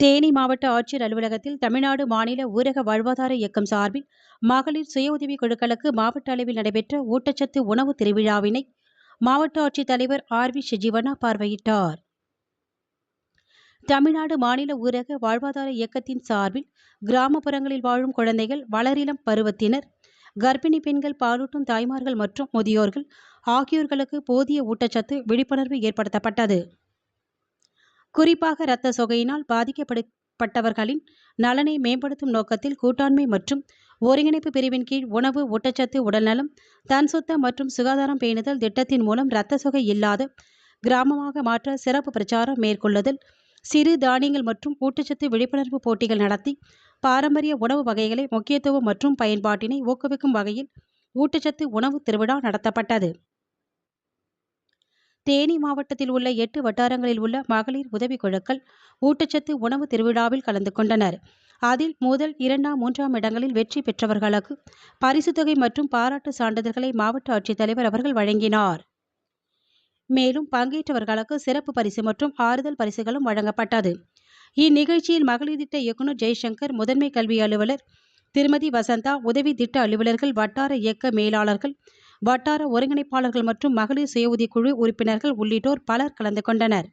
தேனி மாவட்ட ஆட்சியர் அலுவலகத்தில் தமிழ்நாடு மாநில ஊரக வாழ்வாதார இயக்கம் சார்பில் மகளிர் சுய உதவிக் குழுக்களுக்கு மாவட்ட அளவில் நடைபெற்ற ஊட்டச்சத்து உணவு திருவிழாவினை மாவட்ட ஆட்சித்தலைவர் ஆர் வி ஷஜீவனா பார்வையிட்டார். தமிழ்நாடு மாநில ஊரக வாழ்வாதார இயக்கத்தின் சார்பில் கிராமப்புறங்களில் வாழும் குழந்தைகள் வளரிளம் பருவத்தினர் கர்ப்பிணி பெண்கள் பாலூட்டும் தாய்மார்கள் மற்றும் முதியோர்கள் ஆகியோர்களுக்கு போதிய ஊட்டச்சத்து விழிப்புணர்வு ஏற்படுத்தப்பட்டது. குறிப்பாக இரத்த சொகையினால் பாதிக்கப்பட்டவர்களின் நலனை மேம்படுத்தும் நோக்கத்தில் கூட்டாண்மை மற்றும் ஒருங்கிணைப்பு பிரிவின் கீழ் உணவு ஊட்டச்சத்து உடல்நலம் தன் சுத்த மற்றும் சுகாதாரம் பேணுதல் திட்டத்தின் மூலம் இரத்த சொகை இல்லாத கிராமமாக மாற்ற சிறப்பு பிரச்சாரம் மேற்கொள்ளுதல் சிறு தானியங்கள் மற்றும் ஊட்டச்சத்து விழிப்புணர்வு போட்டிகள் நடத்தி பாரம்பரிய உணவு வகைகளை முக்கியத்துவம் மற்றும் பயன்பாட்டினை ஊக்குவிக்கும் வகையில் ஊட்டச்சத்து உணவு திருவிழா நடத்தப்பட்டது. தேனி மாவட்டத்தில் உள்ள எட்டு வட்டாரங்களில் உள்ள மகளிர் உதவி குழுக்கள் ஊட்டச்சத்து உணவு திருவிழாவில் கலந்து கொண்டனர். அதில் முதல் இரண்டாம் மூன்றாம் இடங்களில் வெற்றி பெற்றவர்களுக்கு பரிசு தொகை மற்றும் பாராட்டு சான்றிதழ்களை மாவட்ட ஆட்சித்தலைவர் அவர்கள் வழங்கினார். மேலும் பங்கேற்றவர்களுக்கு சிறப்பு பரிசு மற்றும் ஆறுதல் பரிசுகளும் வழங்கப்பட்டது. இந்நிகழ்ச்சியில் மகளிர் திட்ட இயக்குநர் ஜெய்சங்கர் முதன்மை கல்வி அலுவலர் திருமதி வசந்தா உதவி திட்ட அலுவலர்கள் வட்டார இயக்க மேலாளர்கள் வட்டார ஒருங்கிணைப்பாளர்கள் மற்றும் மகளிர் சுய குழு உறுப்பினர்கள் உள்ளிட்டோர் பலர் கலந்து கொண்டனர்